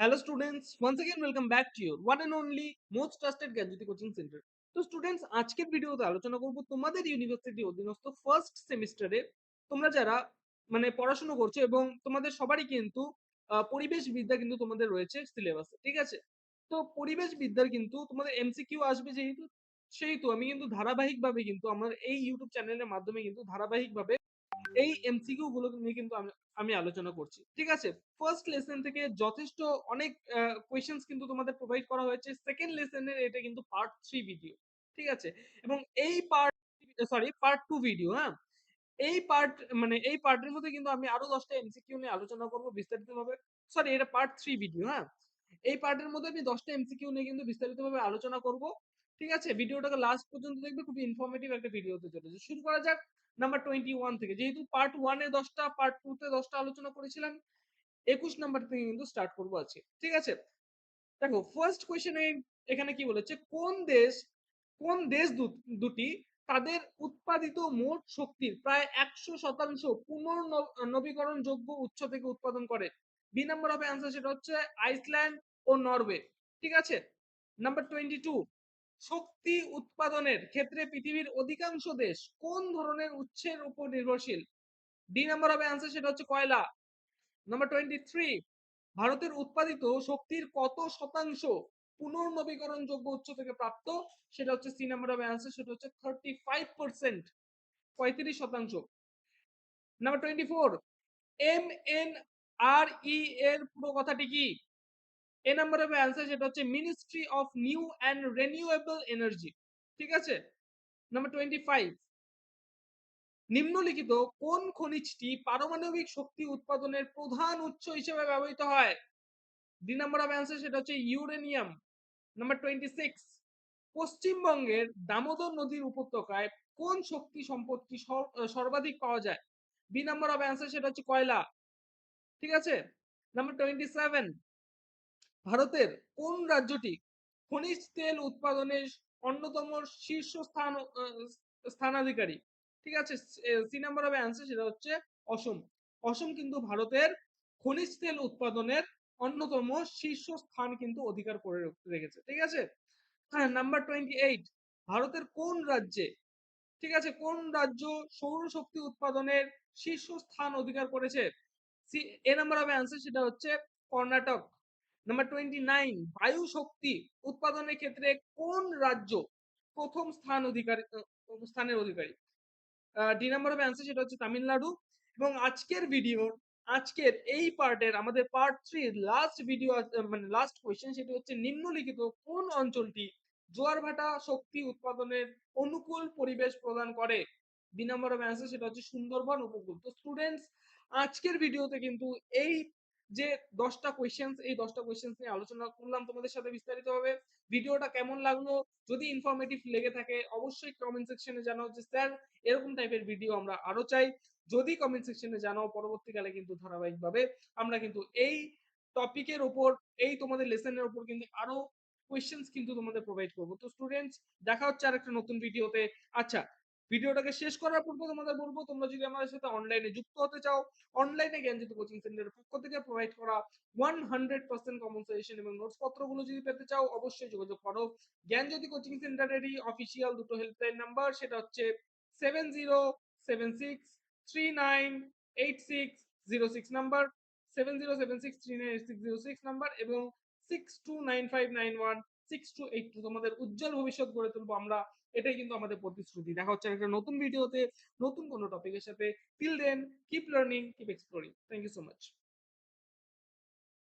Hello students, once again welcome back to your one and only most trusted Ganjiti coaching center. তো students আজকের ভিডিওতে আলোচনা করব তোমাদের ইউনিভার্সিটি অধীনস্থ ফার্স্ট সেমিস্টারে তোমরা যারা মানে পড়াশোনা করছ এবং তোমাদের সবারই কিন্তু পরিবেশ বিদ্যা কিন্তু তোমাদের রয়েছে সিলেবাসে ঠিক আছে? তো পরিবেশ বিদ্যার কিন্তু তোমাদের এমসিকিউ আসবে যেহেতু সেহেতু আমি কিন্তু ধারাবাহিকভাবে কিন্তু আমার এই ইউটিউব চ্যানেলের মাধ্যমে কিন্তু ধারাবাহিকভাবে এই এমসিকিউ গুলো নিয়ে কিন্তু আমি আলোচনা করছি। ঠিক আছে? ফার্স্ট লেসন থেকে যথেষ্ট অনেক কোয়েশ্চেন্স কিন্তু তোমাদের প্রোভাইড করা হয়েছে। সেকেন্ড লেসনের এটা কিন্তু পার্ট থ্রি ভিডিও ঠিক আছে? এবং এই part sorry part two video হ্যাঁ? এই পার্ট মানে এই পার্টের মধ্যে কিন্তু আমি আরও দশটা এমসিকিউ নিয়ে আলোচনা করব বিস্তারিতভাবে। সরি এটা পার্ট থ্রি ভিডিও হ্যাঁ? এই পার্টের মধ্যে আমি দশটা এমসিকিউ নিয়ে কিন্তু বিস্তারিতভাবে আলোচনা করব। ঠিক আছে? ভিডিওটাকে লাস্ট পর্যন্ত দেখবে খুব ইনফরমেটিভ একটা ভিডিও হতে চলেছে। শুরু করা যাক নাম্বার টোয়েন্টি ওয়ান থেকে। যেহেতু পার্ট ওয়ানে দশটা পার্ট টু তে দশটা আলোচনা করেছিলাম, একুশ নাম্বার থেকে কিন্তু স্টার্ট করব আজকে। ঠিক আছে? দেখো ফার্স্ট কোয়েশ্চেনে এখানে কি বলেছে? কোন দেশ কোন দেশ দুটি তাদের উৎপাদিত মোট শক্তির প্রায় একশো শতাংশ পুনর্নবীকরণ যোগ্য উৎস থেকে উৎপাদন করে? বি নাম্বার হবে অ্যান্সার সেটা হচ্ছে আইসল্যান্ড ও নরওয়ে। ঠিক আছে? নাম্বার টোয়েন্টি টু শক্তি উৎপাদনের ক্ষেত্রে পৃথিবীর অধিকাংশ দেশ কোন ধরনের উৎসের উপর নির্ভরশীল? ডি নাম্বার হবে অ্যান্সার সেটা হচ্ছে কয়লা। নাম্বার টোয়েন্টি থ্রি ভারতের উৎপাদিত শক্তির কত শতাংশ পুনর্নবীকরণযোগ্য উৎস থেকে প্রাপ্ত? সেটা হচ্ছে সি নাম্বার হবে অ্যান্সার সেটা হচ্ছে থার্টি ফাইভ পার্সেন্ট পঁয়ত্রিশ শতাংশ। Number twenty four M N R E এর পুরো কথাটি কি? এ নাম্বার হবে অ্যান্সার সেটা হচ্ছে ministry of new and renewable energy ঠিক আছে? নাম্বার টোয়েন্টি ফাইভ নিম্নলিখিত কোন খনিজটি পারমাণবিক শক্তি উৎপাদনের প্রধান উৎস হিসেবে ব্যবহৃত হয়? দুই নাম্বার অফ অ্যান্সার সেটা হচ্ছে ইউরেনিয়াম নাম্বার টোয়েন্টি সিক্স পশ্চিমবঙ্গের দামোদর নদীর উপত্যকায় কোন শক্তি আহ, সর্বাধিক পাওয়া যায়? বি নাম্বার অফ অ্যান্সার সেটা হচ্ছে কয়লা ঠিক আছে? নাম্বার টোয়েন্টি সেভেন ভারতের কোন রাজ্যটি খনিজ তেল উৎপাদনের অন্যতম শীর্ষ স্থান স্থানাধিকারী? ঠিক আছে, সি নাম্বার হবে অ্যান্সার সেটা হচ্ছে অসম। অসম কিন্তু ভারতের খনিজ তেল উৎপাদনের অন্যতম শীর্ষ স্থান কিন্তু অধিকার করে রেখেছে। ঠিক আছে? হ্যাঁ নাম্বার টোয়েন্টি এইট ভারতের কোন রাজ্যে, ঠিক আছে, কোন রাজ্য সৌরশক্তি উৎপাদনের শীর্ষ স্থান অধিকার করেছে? এ নাম্বার হবে অ্যান্সার সেটা হচ্ছে কর্ণাটক। নাম্বার টোয়েন্টি নাইন বায়ু শক্তি উৎপাদনের ক্ষেত্রে কোন রাজ্য প্রথম স্থান অধিকারী স্থানের অধিকারী? ডি নাম্বার হবে অ্যান্সার সেটা হচ্ছে তামিলনাড়ু। এবং আজকের ভিডিওর আজকের এই পার্টের আমাদের পার্ট থ্রি লাস্ট ভিডিও মানে লাস্ট কোয়েশ্চেন সেটি হচ্ছে নিম্নলিখিত কোন অঞ্চলটি জোয়ার ভাটা শক্তি উৎপাদনের অনুকূল পরিবেশ প্রদান করে? বি নাম্বার অ্যান্সার সেটা হচ্ছে সুন্দরবন উপকূল। তো স্টুডেন্টস আজকের ভিডিওতে কিন্তু এই যে দশটা কোয়েশ্চেন্স এই দশটা কোয়েশ্চেন্স নিয়ে আলোচনা করলাম তোমাদের সাথে বিস্তারিতভাবে। ভিডিওটা কেমন লাগল? যদি ইনফরমেটিভ লেগে থাকে, অবশ্যই কমেন্ট সেকশনে জানাও যে, স্যার, এরকম টাইপের ভিডিও আমরা আরও চাই। যদি কমেন্ট সেকশনে জানাও, পরবর্তীকালে কিন্তু ধারাবাহিকভাবে আমরা কিন্তু এই টপিকের ওপর, এই তোমাদের লেসনের ওপর কিন্তু আরও কোয়েশ্চেন্স কিন্তু তোমাদের প্রোভাইড করব। তো স্টুডেন্টস দেখা হচ্ছে আর একটা নতুন ভিডিওতে আচ্ছা ভিডিওটাকে শেষ করার পূর্বে তোমাদের বলব, তোমরা যদি আমাদের সাথে অনলাইনে যুক্ত হতে চাও অনলাইনে জ্ঞানজিত কোচিং সেন্টারের পক্ষ থেকে প্রোভাইড করা one hundred percent common suggestion এবং নোটস পত্রগুলো যদি পেতে চাও, অবশ্যই যোগাযোগ করো। জ্ঞান জ্ঞানজ্যোতি কোচিং সেন্টারেরই অফিসিয়াল দুটো হেল্পলাইন নাম্বার সেটা হচ্ছে seven zero seven six three nine eight six zero six number seven zero seven six three nine eight six zero six number এবং six two nine five nine one six two eight two তোমাদের উজ্জ্বল ভবিষ্যৎ গড়ে তুলবো আমরা, এটাই কিন্তু আমাদের প্রতিশ্রুতি। দেখা হচ্ছে একটা নতুন ভিডিওতে নতুন কোনো টপিকের সাথে। Till then keep learning keep exploring thank you so much